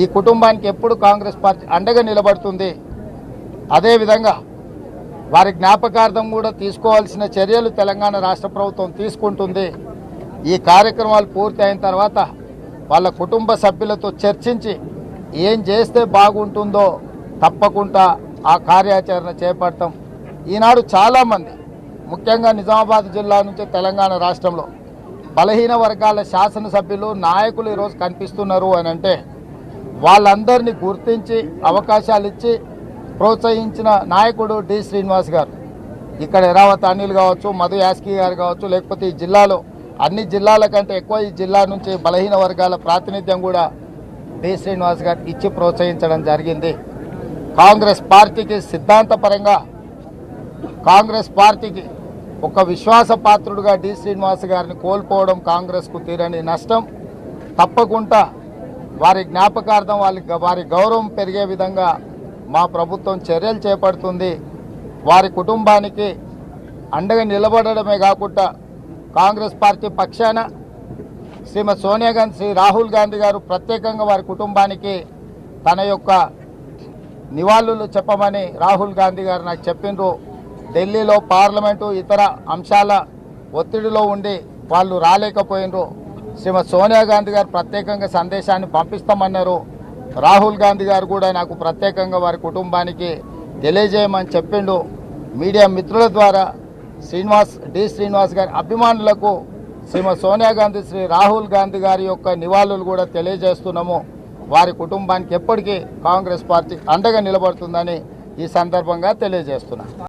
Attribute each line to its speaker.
Speaker 1: ఈ కుటుంబానికి ఎప్పుడు కాంగ్రెస్ పార్టీ అండగా నిలబడుతుంది? అదేవిధంగా వారి జ్ఞాపకార్థం కూడా తీసుకోవాల్సిన చర్యలు తెలంగాణ రాష్ట్ర ప్రభుత్వం తీసుకుంటుంది. ఈ కార్యక్రమాలు పూర్తి అయిన తర్వాత వాళ్ళ కుటుంబ సభ్యులతో చర్చించి ఏం చేస్తే బాగుంటుందో తప్పకుండా ఆ కార్యాచరణ చేపడతాం. ఈనాడు చాలామంది ముఖ్యంగా నిజామాబాద్ జిల్లా నుంచి తెలంగాణ రాష్ట్రంలో బలహీన వర్గాల శాసనసభ్యులు నాయకులు ఈరోజు కనిపిస్తున్నారు అని అంటే వాళ్ళందరినీ గుర్తించి అవకాశాలు ఇచ్చి ప్రోత్సహించిన నాయకుడు డి శ్రీనివాస్ గారు. ఇక్కడ ఎరావత్ అనిల్ కావచ్చు మధు యాస్కి గారు కావచ్చు లేకపోతే ఈ జిల్లాలో అన్ని జిల్లాల కంటే ఎక్కువ ఈ జిల్లా నుంచి బలహీన వర్గాల ప్రాతినిధ్యం కూడా డి శ్రీనివాస్ గారికి ఇచ్చి ప్రోత్సహించడం జరిగింది. కాంగ్రెస్ పార్టీకి సిద్ధాంతపరంగా కాంగ్రెస్ పార్టీకి ఒక విశ్వాసపాత్రుడుగా డి శ్రీనివాస్ గారిని కోల్పోవడం కాంగ్రెస్కు తీరని నష్టం. తప్పకుండా వారి జ్ఞాపకార్థం వాళ్ళ వారి గౌరవం పెరిగే విధంగా మా ప్రభుత్వం చర్యలు చేపడుతుంది. వారి కుటుంబానికి అండగా నిలబడడమే కాకుండా కాంగ్రెస్ పార్టీ పక్షాన శ్రీమతి సోనియా గాంధీ శ్రీ రాహుల్ గాంధీ గారు ప్రత్యేకంగా వారి కుటుంబానికి తన యొక్క నివాళులు చెప్పమని రాహుల్ గాంధీ గారు నాకు చెప్పిండ్రు. ఢిల్లీలో పార్లమెంటు ఇతర అంశాల ఒత్తిడిలో ఉండి వాళ్ళు రాలేకపోయినరు శ్రీమతి సోనియా గాంధీ గారు ప్రత్యేకంగా సందేశాన్ని పంపిస్తామన్నారు. రాహుల్ గాంధీ గారు కూడా నాకు ప్రత్యేకంగా వారి కుటుంబానికి తెలియజేయమని చెప్పిండు. మీడియా మిత్రుల ద్వారా శ్రీనివాస్ డి శ్రీనివాస్ గారి అభిమానులకు శ్రీమతి సోనియా గాంధీ శ్రీ రాహుల్ గాంధీ గారి యొక్క నివాళులు కూడా తెలియజేస్తున్నాము. వారి కుటుంబానికి ఎప్పటికీ కాంగ్రెస్ పార్టీ అండగా నిలబడుతుందని ఈ సందర్భంగా తెలియజేస్తున్నాను.